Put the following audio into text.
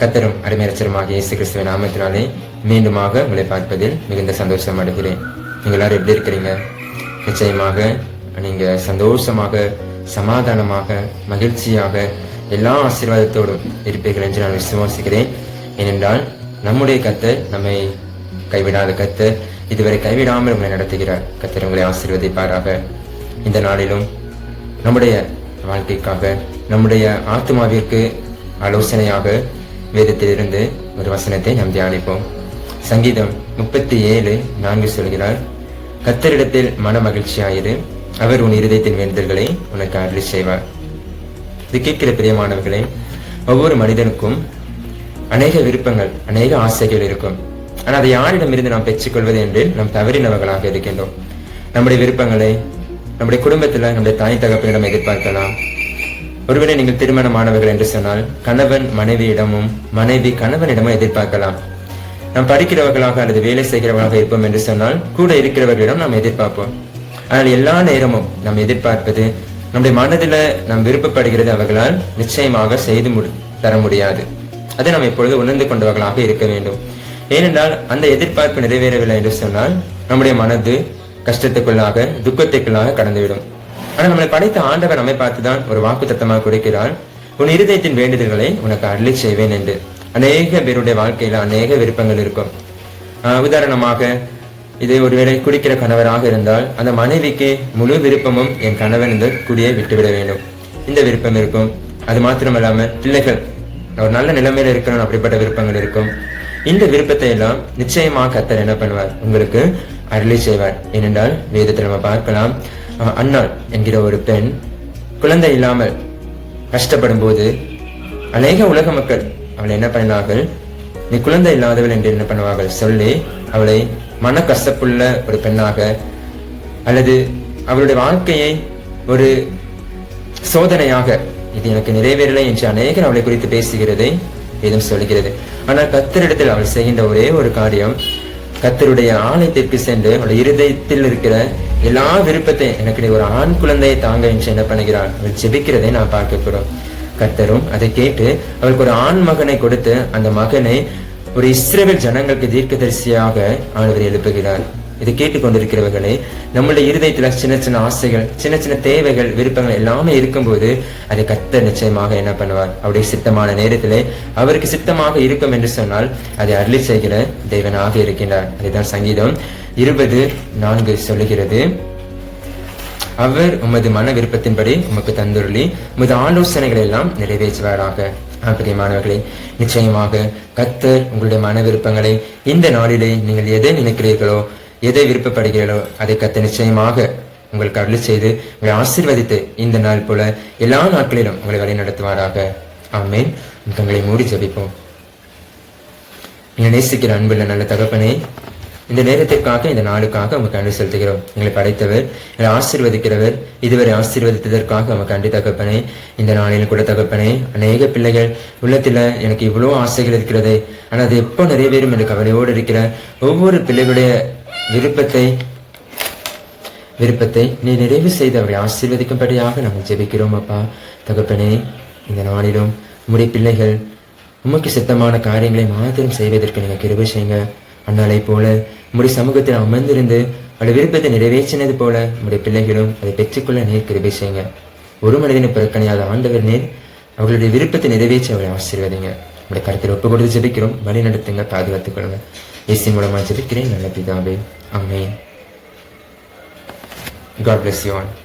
கத்தரும் அருமையரசருமாக இயேசு கிறிஸ்துவ நாமத்தினாலே மீண்டுமாக உங்களை பார்ப்பதில் மிகுந்த சந்தோஷம் அடைகிறேன். நீங்கள் எல்லாரும் எப்படி இருக்கிறீங்க? நிச்சயமாக நீங்க சந்தோஷமாக சமாதானமாக மகிழ்ச்சியாக எல்லா ஆசீர்வாதத்தோடும் இருப்பீர்கள் என்று நான் விசுவாசிக்கிறேன். ஏனென்றால் நம்முடைய கத்தர் நம்மை கைவிடாத கத்தர் இதுவரை கைவிடாமல் உங்களை நடத்துகிறார். கத்தர் உங்களை ஆசீர்வதிப்பாராக. இந்த நாளிலும் நம்முடைய வாழ்க்கைக்காக நம்முடைய ஆத்மாவிற்கு ஆலோசனையாக வேதத்திலிருந்து ஒரு வசனத்தை நாம் தியானிப்போம். சங்கீதம் முப்பத்தி ஏழு நான்கு சொல்கிறார் கத்தரிடத்தில் மன மகிழ்ச்சியாயிரு அவர் உன் இருதயத்தின் வேண்டுதல்களை உனக்கு அருளி செய்வார். இது கேட்கிற பிரியமானவர்களே ஒவ்வொரு மனிதனுக்கும் அநேக விருப்பங்கள் அநேக ஆசைகள் இருக்கும். ஆனால் அதை யாரிடமிருந்து நாம் பெற்றுக்கொள்வது என்று நாம் தவறினவர்களாக இருக்கின்றோம். நம்முடைய விருப்பங்களை நம்முடைய குடும்பத்துல நம்முடைய தாய் தகப்பனிடம் எதிர்பார்க்கலாம் ஒருவேளை நீங்கள் திருமணமானவர்கள் என்று சொன்னால் கணவன் மனைவியிடமும் மனைவி கணவனிடமும் எதிர்பார்க்கலாம். நாம் படிக்கிறவர்களாக அல்லது வேலை செய்கிறவர்களாக இருப்போம் என்று சொன்னால் கூட இருக்கிறவர்களிடம் நாம் எதிர்பார்ப்போம். ஆனால் எல்லா நேரமும் நாம் எதிர்பார்ப்பது நம்முடைய மனதில் நாம் விருப்பப்படுகிறது அவர்களால் நிச்சயமாக செய்து முடி தர முடியாது. அதை நாம் எப்பொழுது உணர்ந்து கொண்டவர்களாக இருக்க வேண்டும். ஏனென்றால் அந்த எதிர்பார்ப்பு நிறைவேறவில்லை என்று சொன்னால் நம்முடைய மனது கஷ்டத்துக்குள்ளாக துக்கத்துக்குள்ளாக கடந்துவிடும். ஆனால் நம்மளை படைத்த ஆண்டவர் நம்மை பார்த்துதான் ஒரு வாக்கு தத்தமாக கொடுக்கிறார் உன் இருதயத்தின் வேண்டுதல்களை உனக்கு அருளி செய்வேன் என்று. அநேக பேருடைய வாழ்க்கையில அநேக விருப்பங்கள் இருக்கும். உதாரணமாக இது ஒருவேளை குடிக்கிற கணவராக இருந்தால் அந்த மனைவிக்கு முழு விருப்பமும் என் கணவன் இந்த குடியை விட்டுவிட வேண்டும். இந்த விருப்பம் இருக்கும். அது மாத்திரமல்லாம பிள்ளைகள் ஒரு நல்ல நிலைமையில இருக்கணும் அப்படிப்பட்ட விருப்பங்கள் இருக்கும். இந்த விருப்பத்தை எல்லாம் நிச்சயமாக கத்தர் என்ன பண்ணுவார்? உங்களுக்கு அருளி செய்வார். ஏனென்றால் வேதத்தை நம்ம பார்க்கலாம் அன்னாள் என்கிற ஒரு பெண் குழந்தை இல்லாமல் கஷ்டப்படும் போது அநேக உலக மக்கள் அவளை என்ன பண்ணினார்கள்? நீ குழந்தை இல்லாதவள் என்று என்ன பண்ணுவார்கள்? சொல்லி அவளை மன கசப்புள்ள ஒரு பெண்ணாக அல்லது அவளுடைய வாழ்க்கையை ஒரு சோதனையாக இது எனக்கு நிறைவேறலை என்று அநேகர் அவளை குறித்து பேசுகிறதை எதுவும் சொல்கிறது. ஆனால் கத்தரிடத்தில் அவள் செய்கின்ற ஒரே ஒரு காரியம் கத்தருடைய ஆலயத்திற்கு சென்று அவளுடைய இருதயத்தில் இருக்கிற எல்லா விருப்பத்தையும் எனக்கு ஒரு ஆண் குழந்தையை தாங்க என்று என்ன பண்ணுகிறான்? அவள் ஜெபிக்கிறதை நான் பார்க்கிறோம் கத்தரும் அதை கேட்டு அவளுக்கு ஒரு ஆண் மகனை கொடுத்து அந்த மகனை ஒரு இஸ்ரேல் ஜனங்களுக்கு தீர்க்கதரிசியாக ஆண்டவர் எழுப்புகிறார். இதை கேட்டுக்கொண்டிருக்கிறவர்களே நம்மளுடைய இருதயத்துல சின்ன சின்ன ஆசைகள் சின்ன சின்ன தேவைகள் விருப்பங்கள் எல்லாமே இருக்கும்போது அதை கத்த நிச்சயமாக என்ன பண்ணுவார்? அவருடைய சித்தமான நேரத்திலே அவருக்கு சித்தமாக இருக்கும் என்று சொன்னால் அதை அருளி செய்கிற தேவனாக இருக்கின்றார். அதுதான் சங்கீதம் இருபது நான்கு சொல்லுகிறது. அவர் உமது மன விருப்பத்தின்படி உமக்கு தந்துருளி உமது ஆலோசனைகளை எல்லாம் நிறைவேற்றுவாராக பிரியமானவர்களே நிச்சயமாக கத்தர் உங்களுடைய மன விருப்பங்களை இந்த நாளிலே நீங்கள் எதை நினைக்கிறீர்களோ எதை விருப்பப்படுகிறீர்களோ அதை கத்த நிச்சயமாக உங்களுக்கு அருள் செய்து உங்களை ஆசீர்வதித்து இந்த நாள் போல எல்லா நாட்களிலும் உங்களை வழி நடத்துவாராக. ஆமேன். கங்களை மூடி ஜபிப்போம். நீங்கள் நேசிக்கிற அன்புள்ள நல்ல தகப்பனே இந்த நேரத்திற்காக இந்த நாளுக்காக உமக்கு கண்டு செலுத்துகிறோம். எங்களை படைத்தவர் எங்களை ஆசீர்வதிக்கிறவர் இதுவரை ஆசீர்வதித்ததற்காக உமக்கு கண்டு தகப்பனே. இந்த நாளில் கூட தகப்பனே அநேக பிள்ளைகள் உள்ளத்தில் எனக்கு இவ்வளோ ஆசைகள் இருக்கிறது. ஆனால் அது எப்போ நிறைவேறும் என்று கவலையோடு இருக்கிற ஒவ்வொரு பிள்ளைகளுடைய விருப்பத்தை விருப்பத்தை நீ நிறைவு செய்து அவரை ஆசீர்வதிக்கும்படியாக நாங்கள் ஜெபிக்கிறோம் அப்பா. தகப்பனே இந்த நாளிலும் உம்முடைய பிள்ளைகள் உமக்கு சித்தமான காரியங்களை மாத்திரம் செய்வதற்கு நீங்கள் கிருபி செய்யுங்க. அன்னாலை போல உம்முடைய சமூகத்தில் அமர்ந்திருந்து அவருடைய விருப்பத்தை நிறைவேற்றினது போல உம்முடைய பிள்ளைகளும் அதை பெற்றுக்கொள்ள நேர் கிருபை செய்யுங்க. ஒரு மனிதனை புறக்கணியாத ஆண்டவர் நேர் அவர்களுடைய விருப்பத்தை நிறைவேற்றி அவரை ஆசீர்வதிங்க. உங்களுடைய கருத்தில் ஒப்பு கொடுத்து ஜெபிக்கிறோம். வழி நடத்துங்க பாதுகாத்துக் கொள்ளுங்க. இசை மூலமாக ஜெபிக்கிறேன். நல்ல பிதாவே. ஆமென். God bless you all.